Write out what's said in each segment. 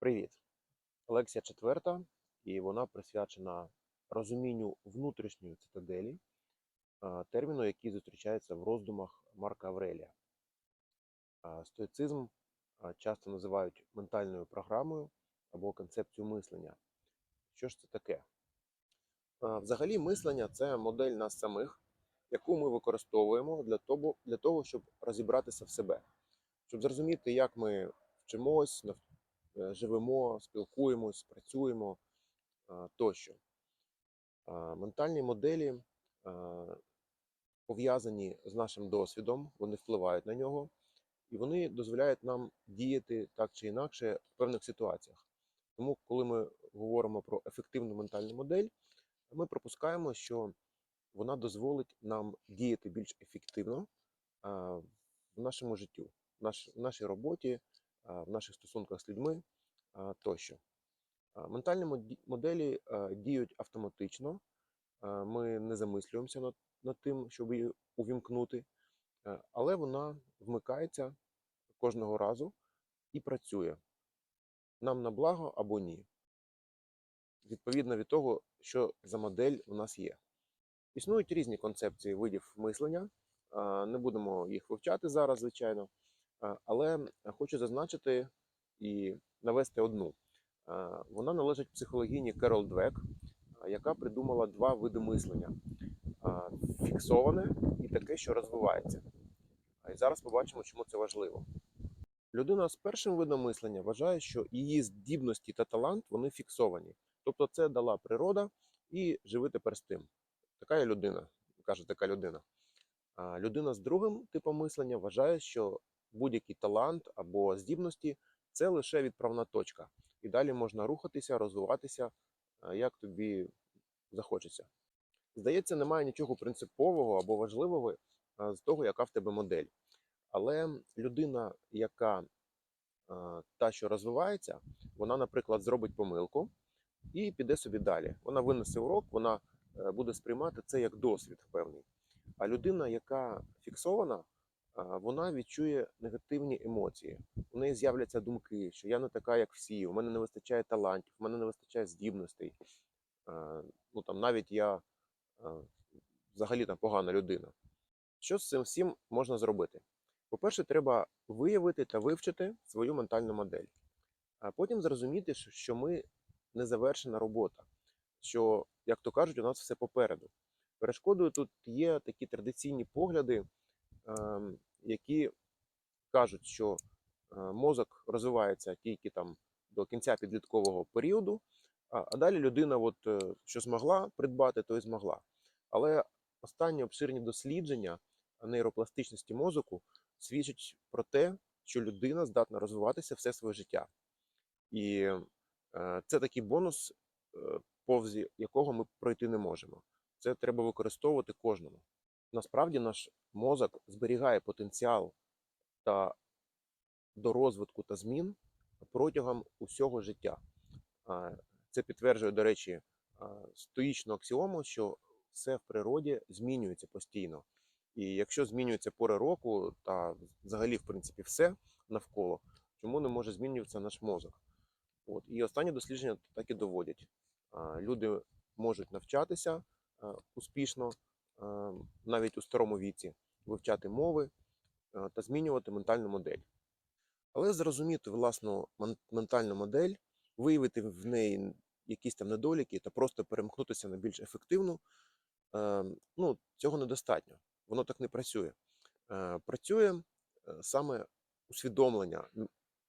Привіт! Лекція четверта, і вона присвячена розумінню внутрішньої цитаделі, терміну, який зустрічається в роздумах Марка Аврелія. Стоїцизм часто називають ментальною програмою або концепцією мислення. Що ж це таке? Взагалі, мислення це модель нас самих, яку ми використовуємо для того, для того, щоб розібратися в себе, щоб зрозуміти, як ми вчимось, нав- е, живемо, спілкуємось, працюємо тощо. Ментальні моделі пов'язані з нашим досвідом, вони впливають на нього, і вони дозволяють нам діяти так чи інакше в певних ситуаціях. Тому, коли ми говоримо про ефективну ментальну модель, ми пропускаємо, що вона дозволить нам діяти більш ефективно в нашому життю, в нашій роботі, в наших стосунках з людьми тощо. Ментальні моделі діють автоматично, ми не замислюємося над, тим, щоб її увімкнути, але вона вмикається кожного разу і працює. Нам на благо або ні, відповідно від того, що за модель у нас є. Існують різні концепції видів мислення, не будемо їх вивчати зараз, звичайно, але хочу зазначити і навести одну. Вона належить психологині Керол Двек, яка придумала два види мислення: фіксоване і таке, що розвивається. І зараз побачимо, чому це важливо. Людина з першим видом мислення вважає, що її здібності та талант вони фіксовані. Тобто це дала природа і живи тепер з тим. Така є людина, каже така людина. А людина з другим типом мислення вважає, що будь-який талант або здібності це лише відправна точка. І далі можна рухатися, розвиватися, як тобі захочеться. Здається, немає нічого принципового або важливого з того, яка в тебе модель. Але людина, яка та, що розвивається, вона, наприклад, зробить помилку і піде собі далі. Вона винесе урок, вона е, буде сприймати це як досвід певний. А людина, яка фіксована, вона відчує негативні емоції. У неї з'являться думки, що я не така, як всі, у мене не вистачає талантів, у мене не вистачає здібностей. Ну там навіть я взагалі там погана людина. Що з цим всім можна зробити? По-перше, треба виявити та вивчити свою ментальну модель, а потім зрозуміти, що- ми незавершена робота, що, як то кажуть, у нас все попереду. Перешкодою тут є такі традиційні погляди, які кажуть, що е, мозок розвивається тільки там до кінця підліткового періоду, а, далі людина, от, е, що змогла придбати, то і змогла. Але останні обширні дослідження нейропластичності мозку свідчать про те, що людина здатна розвиватися все своє життя. І е, це такий бонус, е, повз якого ми пройти не можемо. Це треба використовувати кожному. Насправді наш мозок зберігає потенціал та до розвитку та змін протягом усього життя. Це підтверджує, до речі, стоїчну аксіому, що все в природі змінюється постійно. І якщо змінюється пори року, та взагалі, в принципі, все навколо, чому не може змінюватися наш мозок? От. І останні дослідження так і доводять. Люди можуть навчатися успішно, навіть у старому віці, вивчати мови та змінювати ментальну модель. Але зрозуміти власну ментальну модель, виявити в неї якісь там недоліки та просто перемкнутися на більш ефективну, е, ну, цього недостатньо. Воно так не працює. Е, Працює е, саме усвідомлення,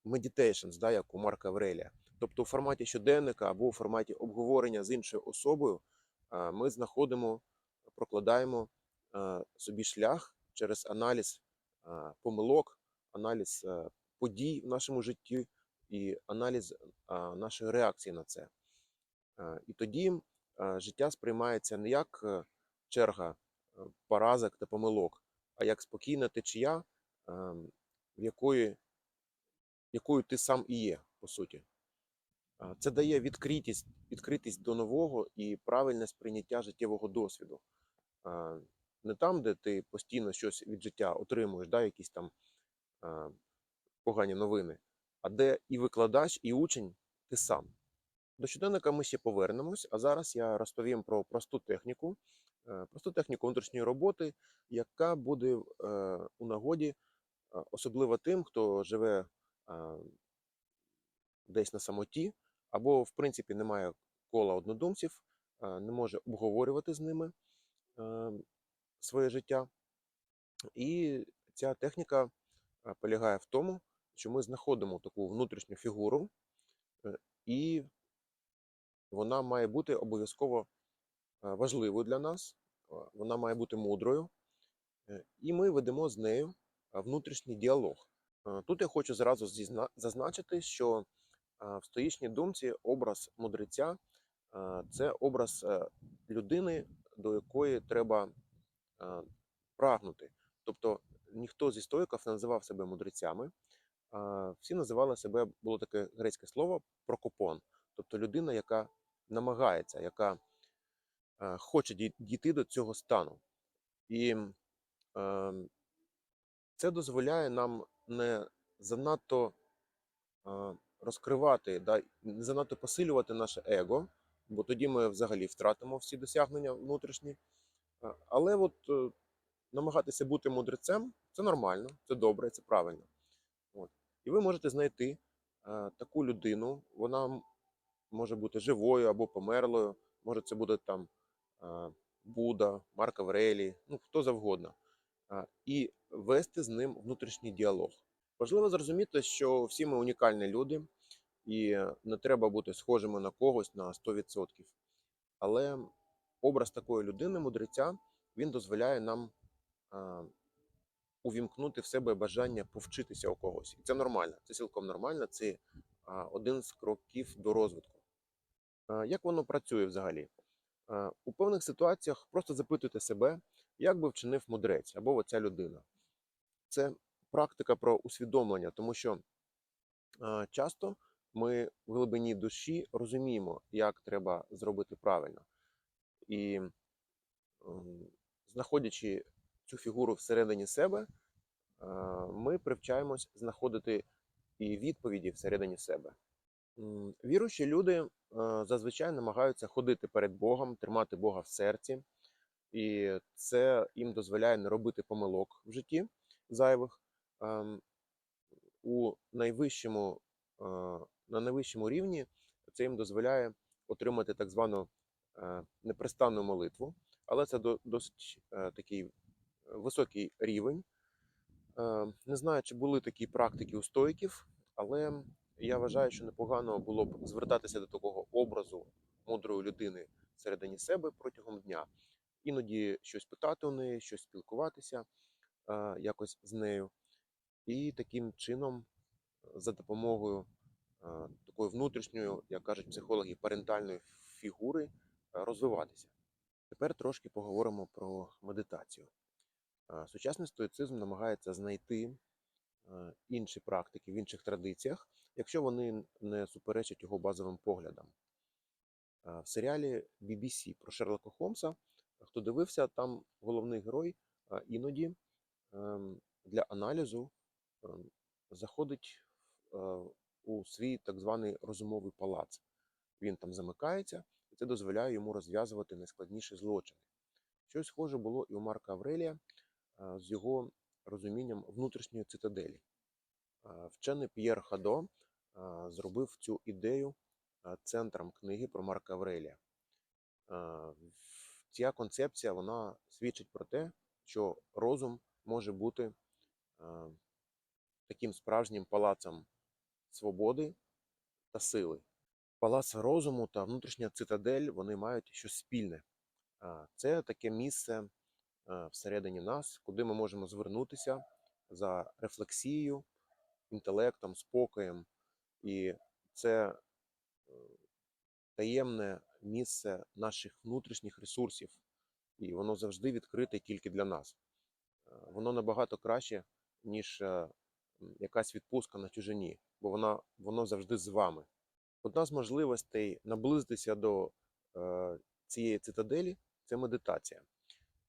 meditations, да, як у Марка Аврелія. Тобто у форматі щоденника або у форматі обговорення з іншою особою е, ми знаходимо, прокладаємо е, собі шлях через аналіз е, помилок, аналіз е, подій в нашому житті і аналіз нашої реакції на це. І тоді життя сприймається не як черга поразок та помилок, а як спокійна течія, в якої, якою ти сам і є, по суті. Це дає відкритість, відкритість до нового і правильне сприйняття життєвого досвіду. Не там, де ти постійно щось від життя отримуєш, да, якісь там погані новини, а де і викладач, і учень ти сам. До щоденника ми ще повернемось, а зараз я розповім про просту техніку, е, просту техніку внутрішньої роботи, яка буде е, у нагоді, особливо тим, хто живе десь на самоті, або, в принципі, не має кола однодумців, не може обговорювати з ними своє життя. І ця техніка е, полягає в тому, що ми знаходимо таку внутрішню фігуру, і вона має бути обов'язково важливою для нас, вона має бути мудрою, е, і ми ведемо з нею внутрішній діалог. Е, Тут я хочу зразу зазначити, що в стоїчній думці образ мудреця це образ е, людини, до якої треба е, прагнути. Тобто ніхто зі стоїків не називав себе мудрецями, а всі називали себе, було таке грецьке слово прокопон, тобто людина, яка намагається, яка е, хоче дійти до цього стану. І е, це дозволяє нам не занадто е, розкривати, да, занадто посилювати наше его, бо тоді ми взагалі втратимо всі досягнення внутрішні. Е, Але от е, намагатися бути мудрецем це нормально, це добре, це правильно. От. І ви можете знайти е, таку людину, вона може бути живою або померлою, може це буде там Будда, Марк Аврелій, ну хто завгодно, і вести з ним внутрішній діалог. Важливо зрозуміти, що всі ми унікальні люди, і не треба бути схожими на когось на 100%. Але образ такої людини, мудреця, він дозволяє нам е, увімкнути в себе бажання повчитися у когось. І це нормально, це цілком нормально, це а, один з кроків до розвитку. А, Як воно працює взагалі? А, У певних ситуаціях просто запитуйте себе, як би вчинив мудрець або оця людина. Це практика про усвідомлення, тому що а, часто ми в глибині душі розуміємо, як треба зробити правильно. І знаходячи цю фігуру всередині себе, е, ми привчаємось знаходити і відповіді всередині себе. Віруючі люди е, зазвичай намагаються ходити перед Богом, тримати Бога в серці, і це їм дозволяє не робити помилок в житті зайвих. Ем, У найвищому, е, на найвищому рівні це їм дозволяє отримати так звану е, непрестанну молитву, але це досить е, такий високий рівень. Е, Не знаю, чи були такі практики у стоїків, але я вважаю, що непогано було б звертатися до такого образу мудрої людини всередині себе протягом дня. Іноді щось питати у неї, щось спілкуватися е, якось з нею. І таким чином, за допомогою е, такої внутрішньої, як кажуть психологи, парентальної фігури, е, розвиватися. Тепер трошки поговоримо про медитацію. Е, Сучасний стоїцизм намагається знайти е, інші практики в інших традиціях, якщо вони не суперечать його базовим поглядам. Е, В серіалі BBC про Шерлока Холмса, хто дивився, там головний герой е, іноді ем, для аналізу ем, заходить е, у свій так званий розумовий палац. Він там замикається, і це дозволяє йому розв'язувати найскладніші злочини. Щось схоже було і у Марка Аврелія з його розумінням внутрішньої цитаделі. Вчений П'єр Хадо зробив цю ідею центром книги про Марка Аврелія. Ця концепція вона свідчить про те, що розум може бути таким справжнім палацом свободи та сили. Палац розуму та внутрішня цитадель вони мають щось спільне. Це таке місце всередині нас, куди ми можемо звернутися за рефлексією, інтелектом, спокоєм. І це е, таємне місце наших внутрішніх ресурсів, і воно завжди відкрите тільки для нас. Е, Воно набагато краще, ніж е, якась відпустка на чужині, бо вона, воно завжди з вами. Одна з можливостей наблизитися до е, цієї цитаделі це медитація.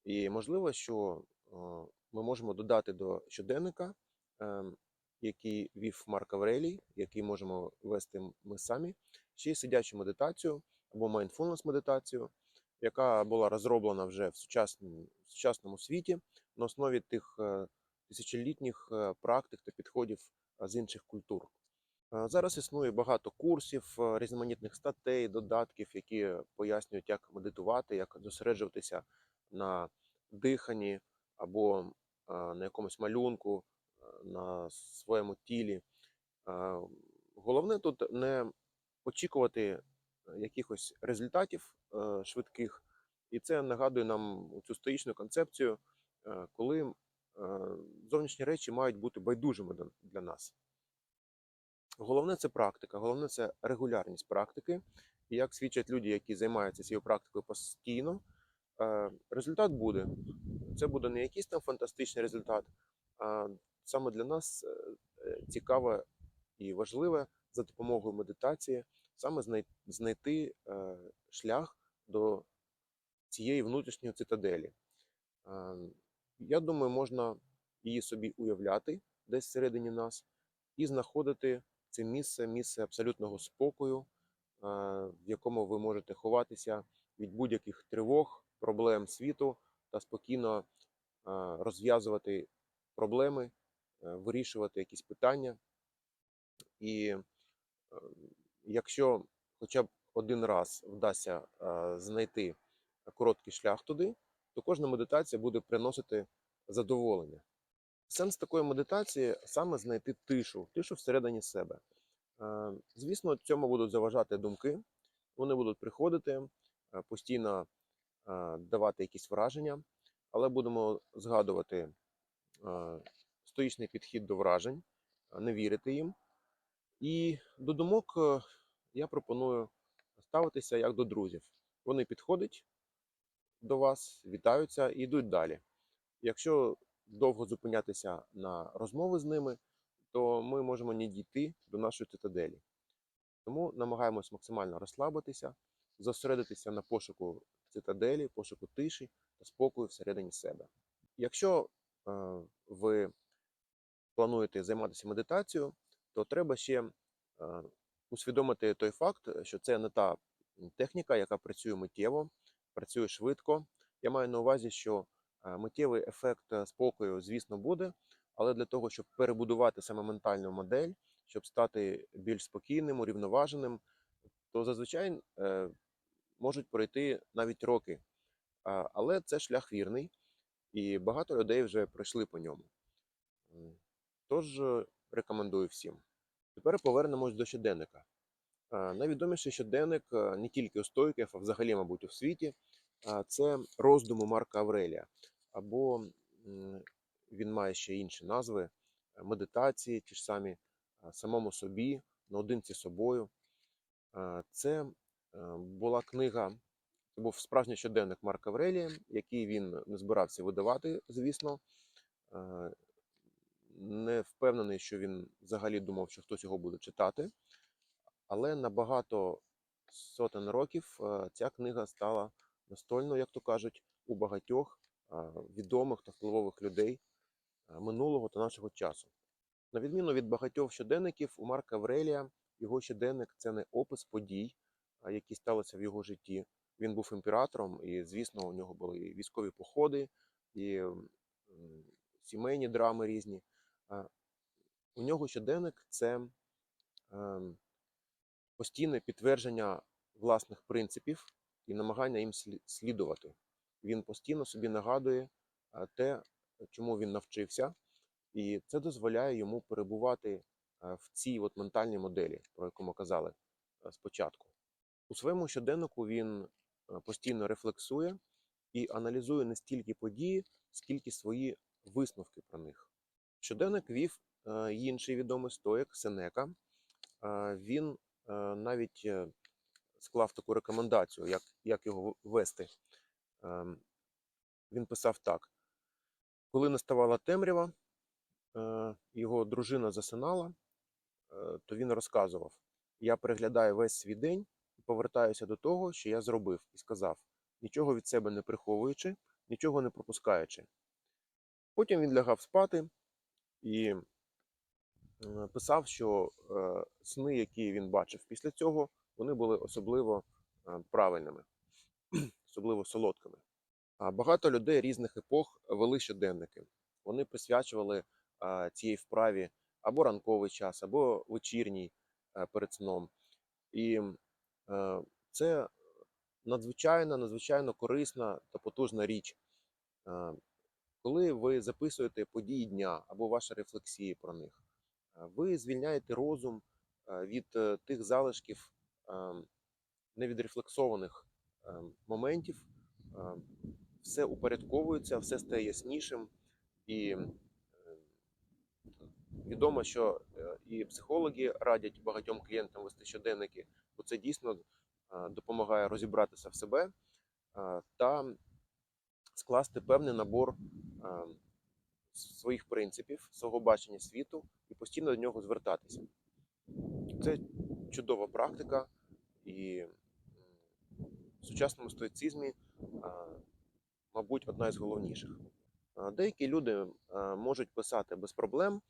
І можливо, що е, ми можемо додати до щоденника е, який вів Марк Аврелій, який можемо вести ми самі, ще й сидячу медитацію або mindfulness медитацію, яка була розроблена вже в сучасному, в сучасному світі на основі тих е, тисячолітніх е, практик та підходів е, з інших культур. Е, Зараз існує багато курсів, е, різноманітних статей, додатків, які пояснюють, як медитувати, як зосереджуватися на диханні або е, на якомусь малюнку, на своєму тілі. Головне тут не очікувати якихось результатів швидких, і це нагадує нам цю стоїчну концепцію, коли зовнішні речі мають бути байдужими для нас. Головне це практика, головне це регулярність практики. І як свідчать люди, які займаються цією практикою постійно, е, результат буде. Це буде не якийсь там фантастичний результат, а саме для нас е, цікаве і важливе за допомогою медитації саме знайти е, шлях до цієї внутрішньої цитаделі. Я думаю, можна її собі уявляти десь всередині нас і знаходити це місце, місце абсолютного спокою, в якому ви можете ховатися від будь-яких тривог, проблем світу та спокійно розв'язувати проблеми, е, вирішувати якісь питання. І е, якщо хоча б один раз вдасться знайти короткий шлях туди, то кожна медитація буде приносити задоволення. Сенс такої медитації саме знайти тишу, тишу всередині себе. Е, Звісно, цьому будуть заважати думки, вони будуть приходити, е, постійно е, давати якісь враження, але будемо згадувати стоїчний підхід до вражень, не вірити їм. І до думок я пропоную ставитися як до друзів. Вони підходять до вас, вітаються і йдуть далі. Якщо довго зупинятися на розмови з ними, то ми можемо не дійти до нашої цитаделі. Тому намагаємось максимально розслабитися, зосередитися на пошуку цитаделі, пошуку тиші та спокою всередині себе. Якщо е, ви плануєте займатися медитацією, то треба ще е, усвідомити той факт, що це не та техніка, яка працює миттєво, працює швидко. Я маю на увазі, що миттєвий ефект е, спокою, звісно, буде, але для того, щоб перебудувати саме ментальну модель, щоб стати більш спокійним, урівноваженим, то зазвичай е, можуть пройти навіть роки. Але це шлях вірний, і багато людей вже пройшли по ньому. Тож е, рекомендую всім. Тепер повернемось до щоденника. Е, Найвідоміший щоденник е, не тільки у стойків, а взагалі, мабуть, у світі, це роздуми Марка Аврелія. Або він має ще інші назви: е, медитації, ті ж самі е, самому собі, наодинці собою. Е, Це була книга, це був справжній щоденник Марка Аврелія, який він не збирався видавати, звісно. Не впевнений, що він взагалі думав, що хтось його буде читати. Але на багато сотень років ця книга стала настольною, як то кажуть, у багатьох відомих та впливових людей минулого та нашого часу. На відміну від багатьох щоденників, у Марка Аврелія його щоденник це не опис подій, які сталися в його житті. Він був імператором, і, звісно, у нього були військові походи, і сімейні драми різні. У нього щоденник це постійне підтвердження власних принципів і намагання їм слідувати. Він постійно собі нагадує те, чому він навчився, і це дозволяє йому перебувати в цій от ментальній моделі, про яку ми казали спочатку. У своєму щоденнику він постійно рефлексує і аналізує не стільки події, скільки свої висновки про них. Щоденник вів інший відомий стоїк Сенека. Він навіть е, склав таку рекомендацію, як, як його вести. Ем, Він писав так: коли наставала темрява, е, його дружина засинала, е, то він розказував: Я переглядаю весь свій день і повертаюся до того, що я зробив, і сказав, нічого від себе не приховуючи, нічого не пропускаючи. Потім він лягав спати і е, писав, що сни, які він бачив після цього, вони були особливо правильними, особливо солодкими. А багато людей різних епох вели щоденники. Вони присвячували цій вправі або ранковий час, або вечірній е, перед сном. І е, це надзвичайно, надзвичайно корисна та потужна річ. Е, Коли ви записуєте події дня або ваші рефлексії про них, ви звільняєте розум від тих залишків е, невідрефлексованих моментів, Е, все упорядковується, все стає яснішим і е, відомо, що е, і психологи радять багатьом клієнтам вести щоденники, бо це дійсно е, допомагає розібратися в себе е, та скласти певний набор своїх принципів, свого бачення світу і постійно до нього звертатися. Це чудова практика, і в сучасному стоїцизмі, мабуть, одна із головніших. Деякі люди можуть писати без проблем,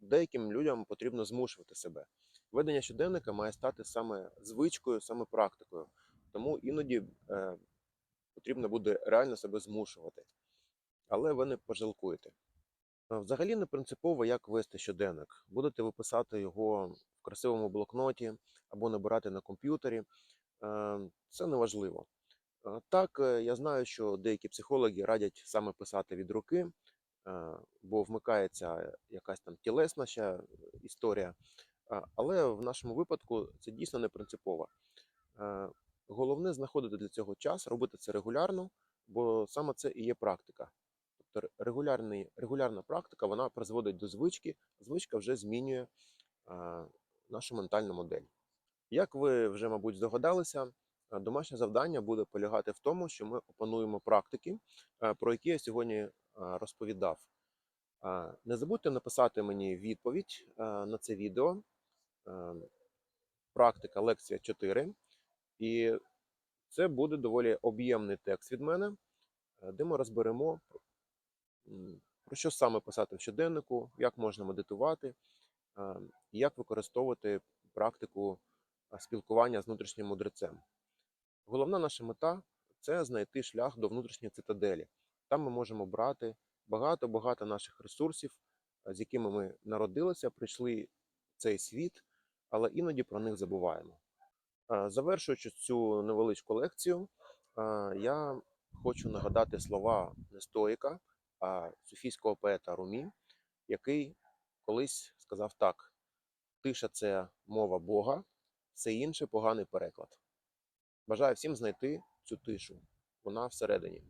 деяким людям потрібно змушувати себе. Ведення щоденника має стати саме звичкою, саме практикою. Тому іноді е, потрібно буде реально себе змушувати. Але ви не пожалкуєте. Взагалі не принципово, як вести щоденник. Будете ви писати його в красивому блокноті або набирати на комп'ютері. Е, Це не важливо. Е, Так, е, я знаю, що деякі психологи радять саме писати від руки, бо вмикається якась там тілесна ще історія. Але в нашому випадку це дійсно не принципово. Головне знаходити для цього час, робити це регулярно, бо саме це і є практика. Тобто регулярний, регулярна практика вона призводить до звички, звичка вже змінює нашу ментальну модель. Як ви вже, мабуть, здогадалися, е, домашнє завдання буде полягати в тому, що ми опануємо практики, е, про які я сьогодні е, розповідав. Не забудьте написати мені відповідь на це відео. Практика лекція 4. І це буде доволі об'ємний текст від мене, де ми розберемо, про що саме писати в щоденнику, як можна медитувати, як використовувати практику спілкування з внутрішнім мудрецем. Головна наша мета це знайти шлях до внутрішньої цитаделі. Там ми можемо брати багато-багато наших ресурсів, е, з якими ми народилися, прийшли в цей світ, але іноді про них забуваємо. Е, Завершуючи цю невеличку лекцію, е, я хочу нагадати слова не стоїка, а суфійського поета Румі, який колись сказав так: тиша це мова Бога, все інший поганий переклад. Бажаю всім знайти цю тишу. Вона всередині.